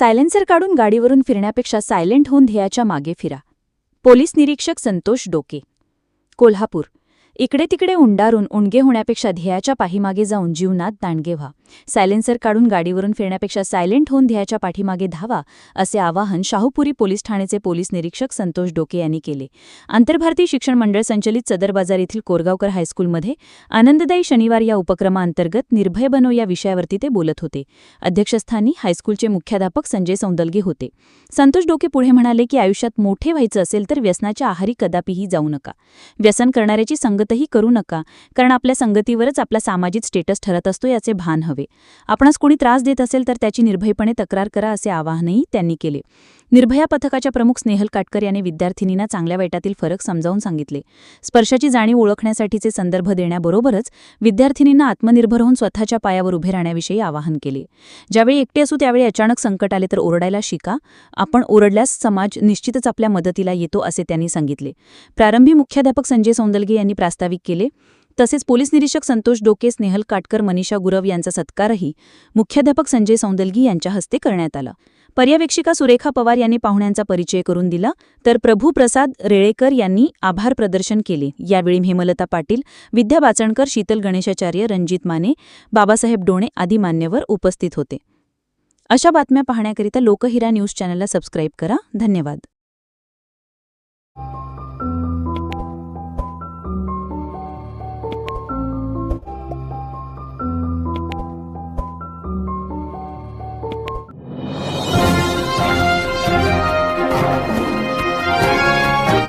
Silencer काढून गाडीवरून फिरण्यापेक्षा silent होऊन ध्येयाच्या मागे फिरा. पोलीस निरीक्षक संतोष डोके. कोल्हापूर. इकडे तिकडे उंडारून उणगे होण्यापेक्षा ध्येयाच्या पाठीमागे जाऊन जीवनात दांडगे व्हा. सायलेन्सर काढून गाडीवरून फिरण्यापेक्षा सायलेंट होऊन ध्येयाच्या पाठीमागे धावा असे आवाहन शाहूपुरी पोलीस ठाण्याचे पोलीस निरीक्षक संतोष डोके यांनी केले. आंतरभारतीय शिक्षण मंडळ संचलित सदर बाजार येथील कोरगावकर हायस्कूलमध्ये आनंददायी शनिवार या उपक्रमाअंतर्गत निर्भय बनो या विषयावरती ते बोलत होते. अध्यक्षस्थानी हायस्कूलचे मुख्याध्यापक संजय सौंदलगे होते. संतोष डोके पुढे म्हणाले की आयुष्यात मोठे व्हायचं असेल तर व्यसनाच्या आहारी कदापिही जाऊ नका. व्यसन करणाऱ्याची संगतही करू नका कारण आपल्या संगतीवरच आपला सामाजिक स्टेटस ठरत असतो याचे भान हवे. आपणास कोणी त्रास देत असेल तर त्याची निर्भयपणे तक्रार करा असे आवाहनही त्यांनी केले. निर्भया पथकाच्या प्रमुख स्नेहल काटकर यांनी विद्यार्थिनींना चांगल्या वाईटातील फरक समजावून सांगितले. स्पर्शाची जाणीव ओळखण्यासाठीचे संदर्भ देण्याबरोबरच विद्यार्थिनींना आत्मनिर्भर होऊन स्वतःच्या पायावर उभे राहण्याविषयी आवाहन केले. ज्यावेळी एकटे असू त्यावेळी अचानक संकट आले तर ओरडायला शिका. आपण ओरडल्यास समाज निश्चितच आपल्या मदतीला येतो असे त्यांनी सांगितले. प्रारंभी मुख्याध्यापक संजय सौंदलगे यांनी प्रास्ताविक केले तसेच पोलीस निरीक्षक संतोष डोके स्नेहल काटकर मनीषा गुरव यांचा सत्कारही मुख्याध्यापक संजय सौंदलगी यांच्या हस्ते करण्यात आला. पर्यवेक्षिका सुरेखा पवार यांनी पाहुण्यांचा परिचय करून दिला. तर प्रभू प्रसाद रेळेकर यांनी आभार प्रदर्शन केले. यावेळी हेमलता पाटील विद्या बाचणकर शीतल गणेशाचार्य रणजित माने बाबासाहेब डोणे आदी मान्यवर उपस्थित होते. अशा बातम्या पाहण्याकरिता लोकहिरा न्यूज चॅनलला सबस्क्राईब करा. धन्यवाद.